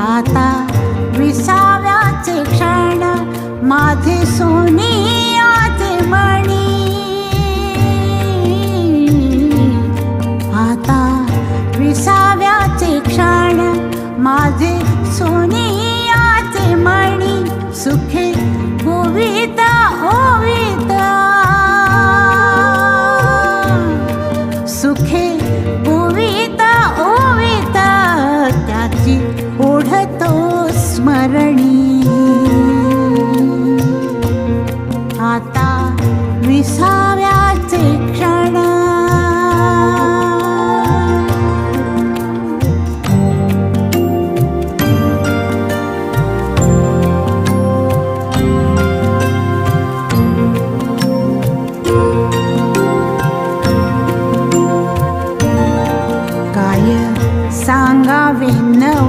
आता विसाव्याचे क्षण माझे सोनियाचे मणी. आता विसाव्याचे क्षण माझे सोनियाचे मणी. सुखे गोविता ओविता सुखे ओविता ओढतो स्मरणी. आता विसाव्याचे क्षण. सांगावे नव